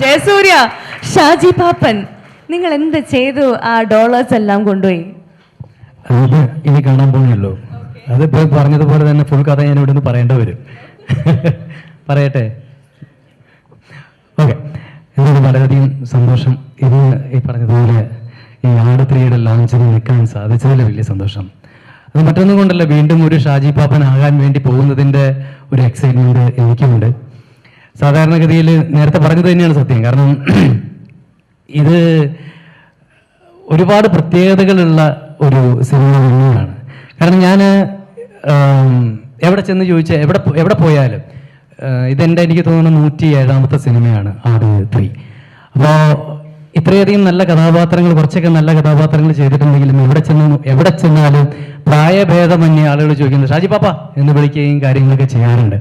ജയസൂര്യ ഷാജി പാപ്പൻ നിങ്ങൾ എന്ത് ചെയ്തു ആ ഡോളേഴ്സ് എല്ലാം കൊണ്ടുപോയി? അത് ഇനി കാണാൻ പോകുന്നുള്ളൂ അതിപ്പോ പറഞ്ഞതുപോലെ തന്നെ ഫുൾ കഥ ഞാൻ ഇവിടെ നിന്ന് പറയേണ്ടി വരും. പറയട്ടെ? ഓക്കെ എനിക്ക് വളരെയധികം സന്തോഷം. ഇത് ഈ പറഞ്ഞതുപോലെ ഈ ആട് ത്രീയുടെ ലോഞ്ചിന് നിൽക്കാൻ സാധിച്ചതിൽ വലിയ സന്തോഷം. അത് മറ്റൊന്നും കൊണ്ടല്ല വീണ്ടും ഒരു ഷാജി പാപ്പൻ ആകാൻ വേണ്ടി പോകുന്നതിന്റെ ഒരു എക്സൈറ്റ്മെന്റ് എനിക്കുമുണ്ട്. സാധാരണഗതിയിൽ നേരത്തെ പറഞ്ഞത് തന്നെയാണ് സത്യം. കാരണം ഇത് ഒരുപാട് പ്രത്യേകതകളുള്ള ഒരു സിനിമ തന്നെയാണ്. കാരണം ഞാൻ എവിടെ ചെന്ന് ചോദിച്ചാൽ എവിടെ എവിടെ പോയാലും ഇതെന്റെ എനിക്ക് തോന്നുന്ന നൂറ്റി ഏഴാമത്തെ സിനിമയാണ് ആട് ത്രീ. അപ്പോൾ ഇത്രയധികം നല്ല കഥാപാത്രങ്ങൾ കുറച്ചൊക്കെ നല്ല കഥാപാത്രങ്ങൾ ചെയ്തിട്ടുണ്ടെങ്കിലും എവിടെ ചെന്ന് എവിടെ ചെന്നാലും പ്രായഭേദമന്യേ ആളുകൾ ചോദിക്കുന്നത് ഷാജി പാപ്പ എന്ന് വിളിക്കുകയും കാര്യങ്ങളൊക്കെ ചെയ്യാറുണ്ട്.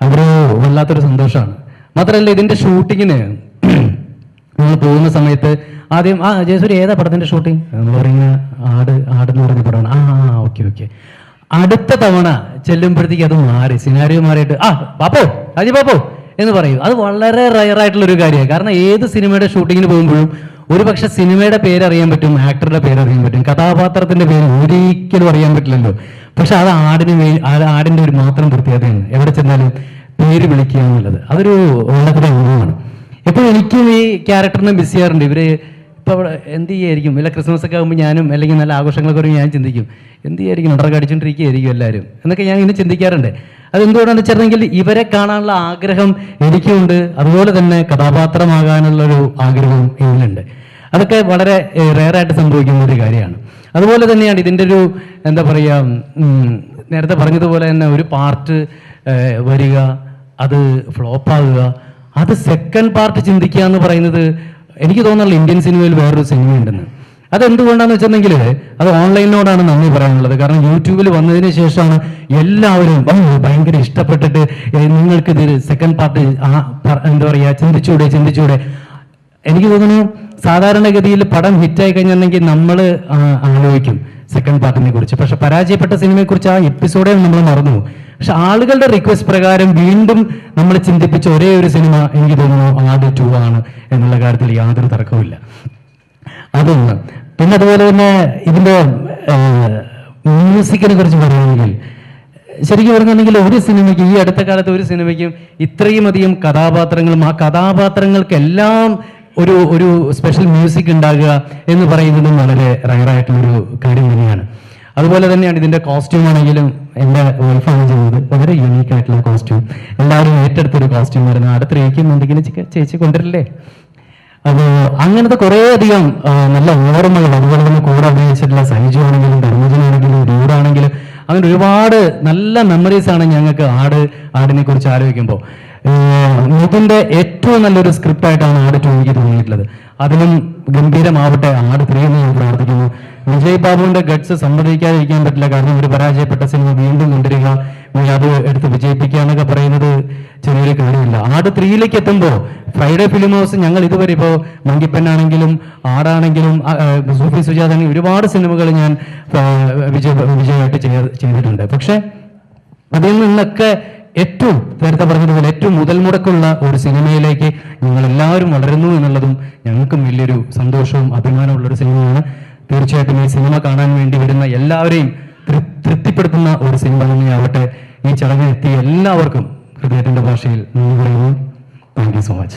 അതൊരു വല്ലാത്തൊരു സന്തോഷമാണ്. മാത്രമല്ല ഇതിന്റെ ഷൂട്ടിങ്ങിന് നമ്മൾ പോകുന്ന സമയത്ത് ആദ്യം ആ ജയസൂരി ഏതാ പടത്തിന്റെ ഷൂട്ടിംഗ്? നമ്മൾ പറയുന്ന ആട് ആട് എന്ന് പറഞ്ഞ പടമാണ്. ആ ആ ഓക്കെ ഓക്കെ. അടുത്ത തവണ ചെല്ലുമ്പോഴത്തേക്ക് അത് മാറി സിനാരിയോ മാറിയിട്ട് ആ പാപ്പോ അജി പാപ്പോ എന്ന് പറയും. അത് വളരെ റയർ ആയിട്ടുള്ള ഒരു കാര്യമാണ്. കാരണം ഏത് സിനിമയുടെ ഷൂട്ടിങ്ങിന് പോകുമ്പോഴും ഒരു പക്ഷെ സിനിമയുടെ പേര് അറിയാൻ പറ്റും ആക്ടറുടെ പേര് അറിയാൻ പറ്റും കഥാപാത്രത്തിന്റെ പേര് ഒരിക്കലും അറിയാൻ പറ്റില്ലല്ലോ. പക്ഷെ അത് ആടിന് വേ- ആടിന്റെ ആടിന്റെ ഒരു മാത്രം പ്രത്യേകതയാണ്. എവിടെ ചെന്നാലും പേര് വിളിക്കുക എന്നുള്ളത്. അതൊരു വളരെ അനുഭവമാണ് ഇപ്പോൾ എനിക്കും ഈ ക്യാരക്ടറിനെ മിസ് ചെയ്യാറുണ്ട്. ഇവർ ഇപ്പൊ അവിടെ എന്ത് ചെയ്യായിരിക്കും? വല്ല ക്രിസ്മസ് ഒക്കെ ആകുമ്പോൾ ഞാനും അല്ലെങ്കിൽ നല്ല ആഘോഷങ്ങളൊക്കെ വരുമ്പോൾ ഞാൻ ചിന്തിക്കും എന്ത് ചെയ്യായിരിക്കും? നടറൊക്കെ അടിച്ചുകൊണ്ടിരിക്കുകയായിരിക്കും എല്ലാവരും എന്നൊക്കെ ഞാൻ ഇങ്ങനെ ചിന്തിക്കാറുണ്ട്. അതെന്തുകൊണ്ടാണെന്ന് വെച്ചിട്ടുണ്ടെങ്കിൽ ഇവരെ കാണാനുള്ള ആഗ്രഹം എനിക്കുമുണ്ട് അതുപോലെ തന്നെ കഥാപാത്രമാകാനുള്ള ഒരു ആഗ്രഹം എന്നിലുണ്ട് അതൊക്കെ വളരെ റെയറായിട്ട് സംഭവിക്കുന്ന ഒരു കാര്യമാണ്. അതുപോലെ തന്നെയാണ് ഇതിന്റെ ഒരു എന്താ പറയുക നേരത്തെ പറഞ്ഞതുപോലെ തന്നെ ഒരു പാർട്ട് വരിക അത് ഫ്ലോപ്പാകുക അത് സെക്കൻഡ് പാർട്ട് ചിന്തിക്കുക എന്ന് പറയുന്നത് എനിക്ക് തോന്നുന്നില്ല ഇന്ത്യൻ സിനിമയിൽ വേറൊരു സിനിമ ഉണ്ടെന്ന്. അതെന്തുകൊണ്ടാന്ന് വെച്ചിട്ടുണ്ടെങ്കിൽ അത് ഓൺലൈനിനോടാണ് നന്ദി പറയാനുള്ളത്. കാരണം യൂട്യൂബിൽ വന്നതിന് ശേഷമാണ് എല്ലാവരും "ഓ, ഭയങ്കര ഇഷ്ടപ്പെട്ടിട്ട് നിങ്ങൾക്ക് ഇത് സെക്കൻഡ് പാർട്ട് എന്താ പറയുക ചിന്തിച്ചൂടെ ചിന്തിച്ചൂടെ. എനിക്ക് തോന്നുന്നു സാധാരണഗതിയിൽ പടം ഹിറ്റായി കഴിഞ്ഞിട്ടുണ്ടെങ്കിൽ നമ്മൾ ആലോചിക്കും സെക്കൻഡ് പാർട്ടിനെ കുറിച്ച്. പക്ഷെ പരാജയപ്പെട്ട സിനിമയെ കുറിച്ച് ആ എപ്പിസോഡേ നമ്മൾ മറന്നു പക്ഷെ ആളുകളുടെ റിക്വസ്റ്റ് പ്രകാരം വീണ്ടും നമ്മൾ ചിന്തിപ്പിച്ച ഒരേ ഒരു സിനിമ എനിക്ക് തോന്നുന്നു ആദ്യ ടു ആണ് എന്നുള്ള കാര്യത്തിൽ യാതൊരു തർക്കവുമില്ല അതൊന്ന്. പിന്നെ അതുപോലെ തന്നെ ഇതിന്റെ മ്യൂസിക്കിനെ കുറിച്ച് പറയുകയാണെങ്കിൽ ശരിക്കും പറഞ്ഞിട്ടുണ്ടെങ്കിൽ ഒരു സിനിമയ്ക്ക് ഈ അടുത്ത കാലത്ത് ഒരു സിനിമയ്ക്കും ഇത്രയും അധികം കഥാപാത്രങ്ങളും ആ കഥാപാത്രങ്ങൾക്കെല്ലാം ഒരു ഒരു സ്പെഷ്യൽ മ്യൂസിക് ഉണ്ടാകുക എന്ന് പറയുന്നതും വളരെ റയറായിട്ടുള്ളൊരു കാര്യം തന്നെയാണ്. അതുപോലെ തന്നെയാണ് ഇതിന്റെ കോസ്റ്റ്യൂം ആണെങ്കിലും എന്റെ വൈഫാണ് ചെയ്തത് വളരെ യൂണീക്ക് ആയിട്ടുള്ള കോസ്റ്റ്യൂം എല്ലാവരും ഏറ്റെടുത്തൊരു കോസ്റ്റ്യൂം ആയിരുന്നു. അടുത്ത് ചെ- ചേച്ചി കൊണ്ടുവരില്ലേ? അപ്പോൾ അങ്ങനത്തെ കുറേ അധികം നല്ല ഓർമ്മകൾ അതുപോലെ തന്നെ കൂടെ അഭിനയിച്ചിട്ടുള്ള സൈജു ആണെങ്കിലും ധർമ്മജനാണെങ്കിലും രൂഢാണെങ്കിലും അങ്ങനെ ഒരുപാട് നല്ല മെമ്മറീസ് ആണ് ഞങ്ങൾക്ക് ആട് ആടിനെ കുറിച്ച് ആലോചിക്കുമ്പോൾ. ഇതിന്റെ ഏറ്റവും നല്ലൊരു സ്ക്രിപ്റ്റ് ആയിട്ടാണ് ആട് ടു എനിക്ക് തോന്നിയിട്ടുള്ളത്. അതിലും ഗംഭീരമാവട്ടെ ആട് ത്രീ എന്ന് ഞാൻ പ്രാർത്ഥിക്കുന്നു വിജയ് ബാബുവിന്റെ ഗഡ്സ് സമ്മതിക്കാതിരിക്കാൻ പറ്റില്ല കാരണം ഒരു പരാജയപ്പെട്ട സിനിമ വീണ്ടും കൊണ്ടുവരിക അത് എടുത്ത് വിജയിപ്പിക്കുക എന്നൊക്കെ പറയുന്നത് ചെറിയൊരു കാര്യമില്ല. ആട് ത്രീയിലേക്ക് എത്തുമ്പോൾ ഫ്രൈഡേ ഫിലിം ഹൗസ് ഞങ്ങൾ ഇതുവരെ ഇപ്പോൾ മങ്കിപ്പനാണെങ്കിലും ആടാണെങ്കിലും സൂഫി സുജാത ഒരുപാട് സിനിമകൾ ഞാൻ വിജയ വിജയമായിട്ട് ചെയ്തിട്ടുണ്ട്. പക്ഷെ അതിൽ നിന്നൊക്കെ ഏറ്റവും നേരത്തെ പറഞ്ഞതുപോലെ ഏറ്റവും മുതൽ മുടക്കുള്ള ഒരു സിനിമയിലേക്ക് ഞങ്ങൾ എല്ലാവരും വളരുന്നു എന്നുള്ളതും ഞങ്ങൾക്കും വലിയൊരു സന്തോഷവും അഭിമാനമുള്ള ഒരു സിനിമയാണ്. തീർച്ചയായിട്ടും ഈ സിനിമ കാണാൻ വേണ്ടി വരുന്ന എല്ലാവരെയും തൃപ്തിപ്പെടുത്തുന്ന ഒരു സിനിമ തന്നെയാവട്ടെ. ഈ ചടങ്ങിൽ എത്തിയ എല്ലാവർക്കും ഹൃദയത്തിന്റെ ഭാഷയിൽ നന്ദി പറയുന്നു. Thank you so much